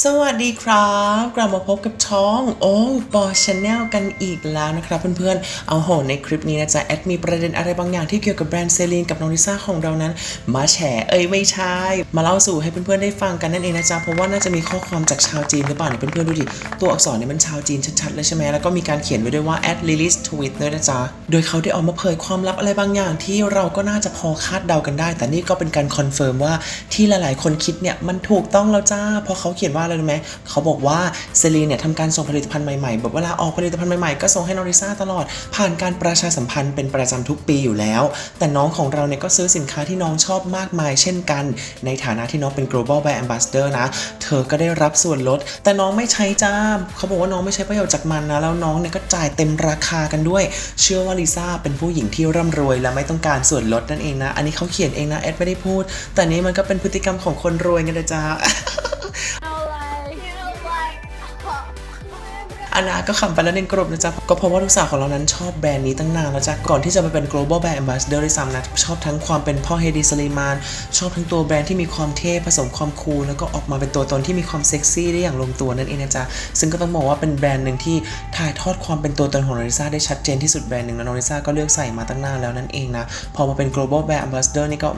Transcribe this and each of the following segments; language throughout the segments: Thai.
สวัสดีครับกลับมาพบกับท้องโอ้บอชแนลกันอีกแล้วนะครับเพื่อนๆ เอาโหในคลิปนี้นะจ๊ะแอดมีประเด็นอะไรบางอย่างที่เกี่ยวกับแบรนด์เซรีนกับน้องลิซ่าของเรานั้น มาแฉเอ้ยไม่ใช่ มาเล่าสู่ให้เพื่อนๆได้ฟังกันนั่นเองนะจ๊ะเพราะว่าน่าจะมีข้อความจากชาวจีนหรือเปล่าเนี่ยเพื่อนๆดูดิตัวอักษรเนี่ยมันชาวจีนชัดๆเลยใช่ไหมแล้วก็มีการเขียนไว้ด้วยว่า at lily's tweet ด้วยนะจ๊ะโดยเขาได้ออกมาเผยความลับอะไรบางอย่าง ที่เราก็น่าจะพอคาดเดากันได้ แต่นี่ก็เป็นการคอนเฟิร์มว่าที่หลายๆ คนคิดเนี่ยมันถูกต้องแล้วจ้าเพราะเขาเขียนว่าอะไรรู้ไหมเขาบอกว่าเซรีเนี่ยทำการส่งผลิตภัณฑ์ใหม่ๆ แบบเวลาออกผลิตภัณฑ์ใหม่ๆ ก็ส่งให้น้องลิซ่าตลอด ผ่านการประชาสัมพันธ์เป็นประจำทุกปีอยู่แล้ว แต่น้องของเราเนี่ยก็ซื้อสินค้าที่น้องชอบมากมาย เช่นกัน ในฐานะที่น้องเป็น global brand ambassador นะ เธอก็ได้รับส่วนลด แต่น้องไม่ใช้จ้าเขาบอกว่าน้องไม่ใช้ประโยชน์จากมันนะ แล้วน้องเนี่ยก็จ่ายเต็มราคากันด้วย เชื่อว่าลิซ่าเป็นผู้หญิงที่ร่ำรวย และไม่ต้องการส่วนลดนั่นเองนะ อันนี้เขาเขียนเองนะแอดไม่ได้พูด แต่นี้มันก็เป็นพฤติกรรมของคนรวยกันนะจ๊ะ อานาก็ขำไปแล้วในกลุ่มนะจ๊ะ ก็เพราะว่าลูกสาวของเรานั้นชอบแบรนด์นี้ตั้งนานแล้วจ้ะ ก่อนที่จะมาเป็น global brand ambassador ด้วยซ้ำนะชอบทั้งความเป็นพ่อเฮดีสลีมาน ชอบทั้งตัวแบรนด์ที่มีความเท่ผสมความคูลแล้วก็ออกมาเป็นตัวตนที่มีความเซ็กซี่ได้อย่างลงตัวนั่นเองนะจ๊ะ ซึ่งก็ต้องบอกว่าเป็นแบรนด์หนึ่งที่ถ่ายทอดความเป็นตัวตนของโนริซาได้ชัดเจนที่สุดแบรนด์หนึ่งแล้วโนริซาก็เลือกใส่มาตั้งนานแล้วนั่นเองนะ พอมาเป็น global brand ambassador นี่ก็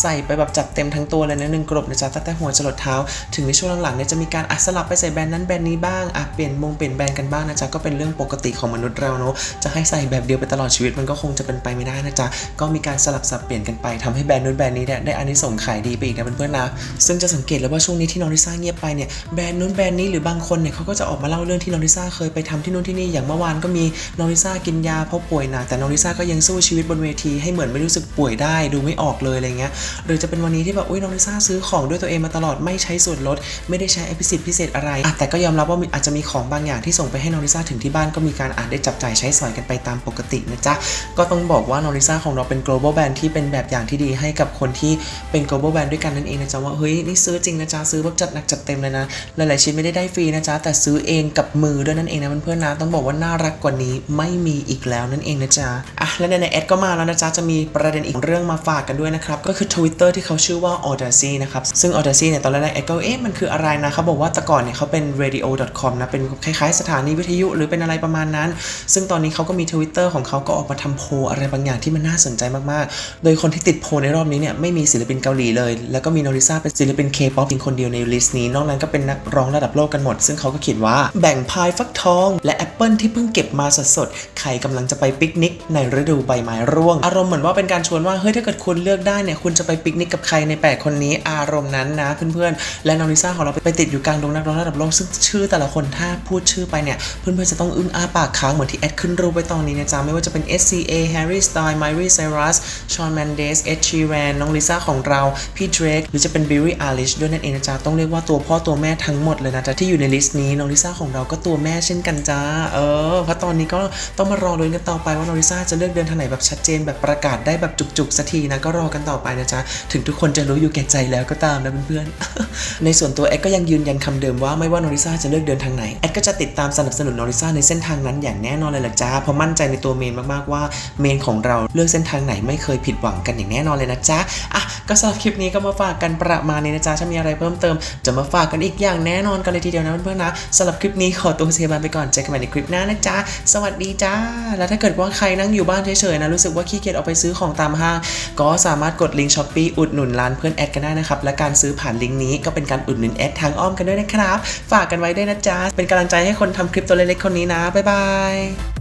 ใส่ไปแบบจัดเต็มทั้งตัวเลยนะหนึ่งกรบนะจ๊ะตั้งแต่หัวจรดเท้า ถึงในช่วงหลังๆเนี่ยจะมีการอัดสลับไปใส่แบรนด์นั้นแบรนด์นี้บ้างอะเปลี่ยนมงเปลี่ยนแบรนด์กันบ้างนะจ๊ะก็เป็นเรื่องปกติของมนุษย์เราเนอะจะให้ใส่แบบเดียวไปตลอดชีวิตมันก็คงจะเป็นไปไม่ได้นะจ๊ะก็มีการสลับสับเปลี่ยนกันไปทำให้แบรนด์นู้นแบรนด์นี้เนี่ยได้อานิสงส์ขายดีไปอีกนะเพื่อนๆนะซึ่งจะสังเกตแล้วว่าช่วงนี้ที่น้องลิซ่าเงียบไปเนี่ยแบรนด์นู้นแบรนด์นี้หรือบางคนเนี่ยเขาก็จะออกมาเล่าเรื่องที่น้องลิซ่าเคยไปทำที่นู่นที่นี่อย่างเมื่อวานก็มีน้องลิซ่ากินยาเพราะป่วยหนักแต่น้องลิซ่าก็ยังสู้ชีวิตบนเวทีให้เหมือนไม่รู้สึกป่วยได้ดูไม่ออกเลยอะไรเงี้ยหรือจะเป็นวันนี้ที่แบบอุ้ยน้องลิซ่าซื้อของด้วยตัวเองมาตลอดไม่ใช้ส่วนลด ไม่ได้ใช้อภิสิทธิ์พิเศษอะไรแต่ก็ยอมรับว่าอาจจะมีของบางอย่างที่ส่งไปให้นองลิซ่าถึงที่บ้านก็มีการอ่าจได้จับจ่ายใช้สอยกันไปตามปกตินะจ๊ะ ก็ต้องบอกว่านองลิซ่าของเราเป็น global brand ที่เป็นแบบอย่างที่ดีให้กับคนที่เป็น global brand ด้วยกันนั่นเองนะจ๊ะว่าเฮ้ยนี่ซื้อจริงนะจ๊ะซื้อแบบจัดหนักจัดเต็มเลยนะหลายๆชิ้นไม่ได้ได้ฟรีนะจ๊ะแต่ซื้อเองกับมือด้วยนั่นเองนะเพื่อนๆนะต้องบอกว่าน่ารักกว่านี้ไม่มีอีกแล้วนั่นเองนะจ๊ะอะแล้วในแอดก็มาแล้วนะจ๊ะจะมีประเด็นอีกเรื่องมาฝากกันด้วยนะครับก็คือ Twitter ที่เขาชื่อว่า Audacy นะครับซึ่ง Audacy เนี่ยตอนแรกแอดก็เอ๊ะมันคืออะไรนะเขาบอกว่าแต่ก่อนเนี่ยเขาเป็น radio.com นะเป็นคล้ายสถานีวิทยุหรือเป็นอะไรประมาณนั้น ซึ่งตอนนี้เขาก็มี Twitter ของเขาก็ออกมาทำโพลอะไรบางอย่างที่มันน่าสนใจมากๆ โดยคนที่ติดโพลในรอบนี้เนี่ยไม่มีศิลปินเกาหลีเลย แล้วก็มีโนริซาเป็นศิลปิน K-POP เพียงคนเดียวในลิสต์นี้ นอกนั้นก็เป็นนักร้องระดับโลกกันหมด ซึ่งเขาก็เขียนว่าแบ่งพายฟักทอง และแอปเปิลที่เพิ่งเก็บมาสดๆใครกำลังจะไปปิกนิกในฤดูใบไม้ร่วง อารมณ์เหมือนว่าเป็นการชวนว่าเฮ้ยถ้าเกิดคุณเลือกได้เนี่ยคุณจะไปปิกนิกกับใครในแปดคนนี้อารมณ์นั้นนะเพื่อนๆและโนริซาของเราไปติดอยู่กลางดงนักร้องระดับโลกซึ่งชื่อแต่ละคนถ้าพูดชื่อไปเนี่ย เพื่อนๆจะต้องอึ้งอ้าปากค้างเหมือนที่แอดขึ้นรูปไว้ตอนนี้นะจ๊ะ ไม่ว่าจะเป็น SCA Harry Styles Miley Cyrus Shawn Mendes Ed Sheeran น้องลิซ่าของเรา พี่ Drake หรือจะเป็น Billie Eilish ด้วยนั่นเองนะจ๊ะ ต้องเรียกว่าตัวพ่อตัวแม่ทั้งหมดเลยนะจ๊ะ ที่อยู่ในลิสต์นี้ น้องลิซ่าของเราก็ตัวแม่เช่นกันจ้า เออ เพราะตอนนี้ก็ต้องมารอลุ้นกันต่อไปว่าน้องลิซ่าจะเลือกเดินทางไหนแบบชัดเจนแบบประกาศได้แบบจุกๆสักทีนะ ก็รอกันต่อไปนะจ๊ะ ถึงทุกคนจะรู้อยู่แก่ใจแล้วก็ตามนะเพื่อนๆ ในส่วนตัวแอดก็ยังยืนยันคำเดิมว่าไม่ว่าน้องลิซ่าจะเลือกเดินทางไหนแอดก็จะติดตามสนับสนุนนองลิซ่าในเส้นทางนั้นอย่างแน่นอนเลยล่ะจ้าเพราะมั่นใจในตัวเมนมากๆว่าเมนของเราเลือกเส้นทางไหนไม่เคยผิดหวังกันอย่างแน่นอนเลยนะจ๊ะอะก็สำหรับคลิปนี้ก็มาฝากกันประมาณนี้นะจ๊ะถ้ามีอะไรเพิ่มเติม จะมาฝากกันอีกอย่างแน่นอนกันเลยทีเดียวนะเพื่อนๆนะสำหรับคลิปนี้ขอตัวเซบานไปก่อนเจอกันใหม่ในคลิปหน้านะจ๊ะสวัสดีจ้า แล้วถ้าเกิดว่าใครนั่งอยู่บ้านเฉยๆนะรู้สึกว่าขี้เกียจออกไปซื้อของตามห้าง ก็สามารถกดลิงก์ช้อปปี้อุดหนุนร้านเพื่อนแอดกันได้นะครับและการซื้อผ่านลิงก์นี้ก็เป็นการอุดหนุนแอดทางอ้อมกันด้วยนะครับ ฝากกันไว้ด้วยนะจ๊ะเป็นกำลังใจให้คนทำคลิปตัวเล็กๆคนนี้นะ บ๊ายบาย